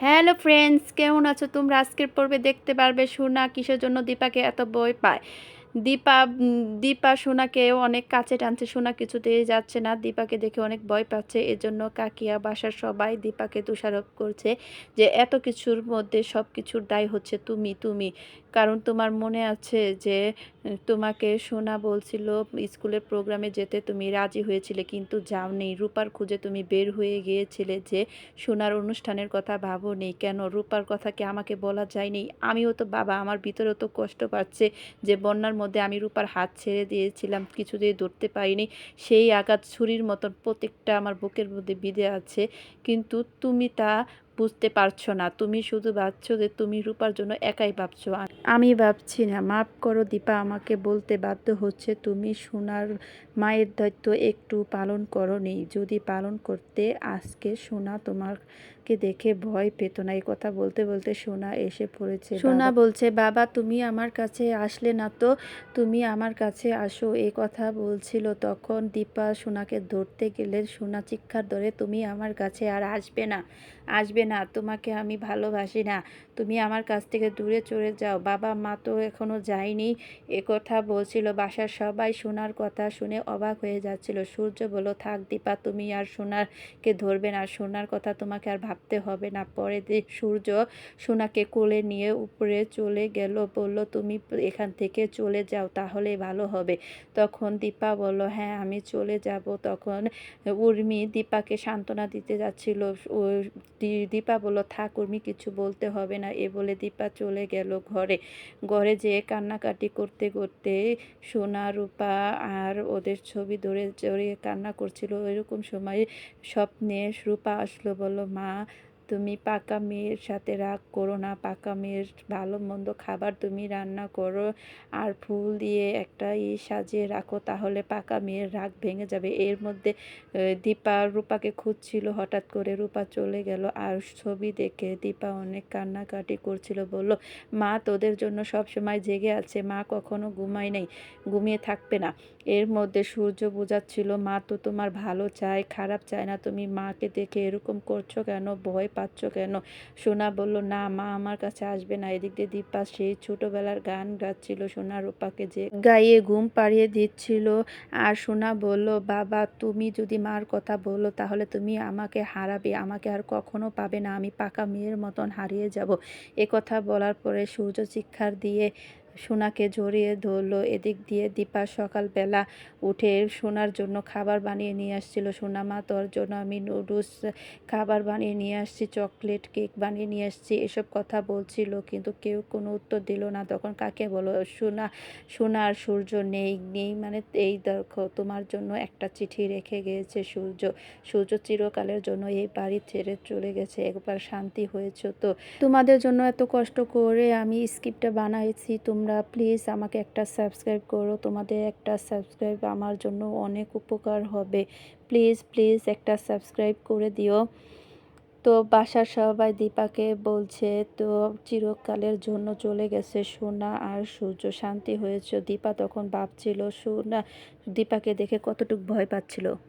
Hello friends, কেমন আছো তোমরা? আজকের পর্বে দেখতে পারবে সোনা কিসের জন্য দীপাকে এত বই পায়। দীপা দীপা সোনাকেও অনেক কাছে টানছে, সোনা কিছুতেই যাচ্ছে না। দীপাকে দেখে অনেক ভয় পাচ্ছে। এজন্য কাকিয়া বাসার সবাই দীপাকে তুষারোপ করছে যে, এত কিছুর মধ্যে সব কিছুর দায় হচ্ছে তুমি তুমি। কারণ তোমার মনে আছে যে, তোমাকে সোনা বলছিল, স্কুলের প্রোগ্রামে যেতে তুমি রাজি হয়েছিলে, কিন্তু যাওনি। রূপার খুঁজে তুমি বের হয়ে গিয়েছিলে যে, সোনার অনুষ্ঠানের কথা ভাবো নেই কেন? রূপার কথা কি আমাকে বলা যায়নি? আমিও তো, বাবা, আমার ভিতরেও তো কষ্ট পাচ্ছে যে, বন্যার মধ্যে আমি রূপার হাত ছেড়ে দিয়েছিলাম, কিছুতেই ধরতে পারিনি। সেই আঘাত ছুরির মতন প্রত্যেকটা আমার বুকের মধ্যে বিঁধে আছে। কিন্তু তুমি তা বুঝতে পারছ না। তুমি শুধু ভাবছ যে তুমি রূপার জন্য একাই ভাবছ। আমি ভাবছি না। মাফ করো দীপা আমাকে বলতে বাধ্য হচ্ছে। তুমি সোনার মায়ের দায়িত্ব একটু পালন করনি। যদি পালন করতে আজকে সোনা তোমাকে দেখে ভয় পেত না। এই কথা বলতে বলতে সোনা এসে পড়েছে। সোনা বলছে বাবা তুমি আমার কাছে আসলে না তো? তুমি আমার কাছে আসো। এই কথা বলছিল। তখন দীপা সোনাকে ধরতে গেলে সোনা চিৎকার ধরে তুমি আমার কাছে আর আসবে না। আসবে না তোমাকে আমি ভালোবাসি না। তুমি আমার কাছ থেকে দূরে চলে যাও। বাবা মা তো এখনও যায়নি। কথা বলছিল। বাসার সবাই সোনার কথা শুনে অবাক হয়ে যাচ্ছিল। সূর্য বলল, থাক দীপা, তুমি আর সোনারকে ধরবে না। সোনার কথা তোমাকে আর ভাবতে হবে না। পরে সূর্য সোনাকে কোলে নিয়ে উপরে চলে গেল। বলল, তুমি এখান থেকে চলে যাও তাহলে ভালো হবে। তখন দীপা বলল হ্যাঁ আমি চলে যাব। তখন উর্মি দীপাকে সান্ত্বনা দিতে যাচ্ছিল। দীপা বলল থাক কিছু বলতে হবে না। এ বলে দীপা চলে গেল ঘরে। ঘরে যেয়ে কান্নাকাটি করতে করতে সোনা, রূপা আর ওদের ছবি ধরে জড়িয়ে কান্না করছিল। এরকম সময় স্বপ্নে রূপা আসলো, বলল, মা তুমি পাকা মেয়ের সাথে রাগ করো না, পাকা মেয়ের ভালো মন্দ খাবার তুমি রান্না করো আর ফুল দিয়ে একটা ই সাজিয়ে রাখো, তাহলে পাকা মেয়ের রাগ ভেঙে যাবে। এর মধ্যে দীপা রূপাকে খুঁজছিল, হঠাৎ করে রূপা চলে গেল আর ছবি দেখে দীপা অনেক কান্নাকাটি করছিল, বলল, মা, তোদের জন্য সব সময় জেগে আছে, মা কখনো ঘুমায় নেই, ঘুমিয়ে থাকবে না। এর মধ্যে সূর্য বোঝাচ্ছিল, মা তো তোমার ভালো চায়, খারাপ চায় না, তুমি মাকে দেখে এরকম করছ কেন? ভয় পাচ্ছ কেন? সোনা বলল, না, মা আমার কাছে আসবে না। এদিক দিয়ে দীপা সেই ছোটবেলার গান গাচ্ছিল সোনা রূপাকে যে গায়ে ঘুম পাড়িয়ে দিচ্ছিল। আর সোনা বলল, বাবা, তুমি যদি মার কথা বলো, তাহলে তুমি আমাকে হারাবে। আমাকে আর কখনো পাবে না। আমি পাকা মেয়ের মতন হারিয়ে যাব। এ কথা বলার পরে সূর্য চিৎকার দিয়ে সোনাকে জড়িয়ে ধরলো। এদিক দিয়ে দীপা সকালবেলা উঠে সোনার জন্য খাবার বানিয়ে নিয়ে আসছিল। সোনা, মা, তোর জন্য আমি নুডলস, খাবার বানিয়ে নিয়ে আসছি, চকলেট, কেক বানিয়ে নিয়ে আসছি, এসব কথা বলছিল কিন্তু কেউ কোনো উত্তর দিল না। তখন কাকে বলো, সোনা সোনা আর সূর্য নেই নেই মানে এই দেখো, তোমার জন্য একটা চিঠি রেখে গিয়েছে সূর্য। সূর্য চিরকালের জন্য এই বাড়ি ছেড়ে চলে গেছে, একবার শান্তি হয়েছে তো। তোমাদের জন্য এত কষ্ট করে আমি স্ক্রিপ্টটা বানাইছি তোমরা প্লিজ আমাকে একটা সাবস্ক্রাইব করো। তোমাদের একটা সাবস্ক্রাইব আমার জন্য অনেক উপকার হবে। প্লিজ প্লিজ একটা সাবস্ক্রাইব করে দিও। তো বাসার সবাই দীপাকে বলছে, তো চিরকালের জন্য চলে গেছে সোনা আর সূর্য। শান্তি হয়েছে। দীপা তখন ভাবছিল, সোনা, দীপাকে দেখে কতটুকু ভয় পাচ্ছিল?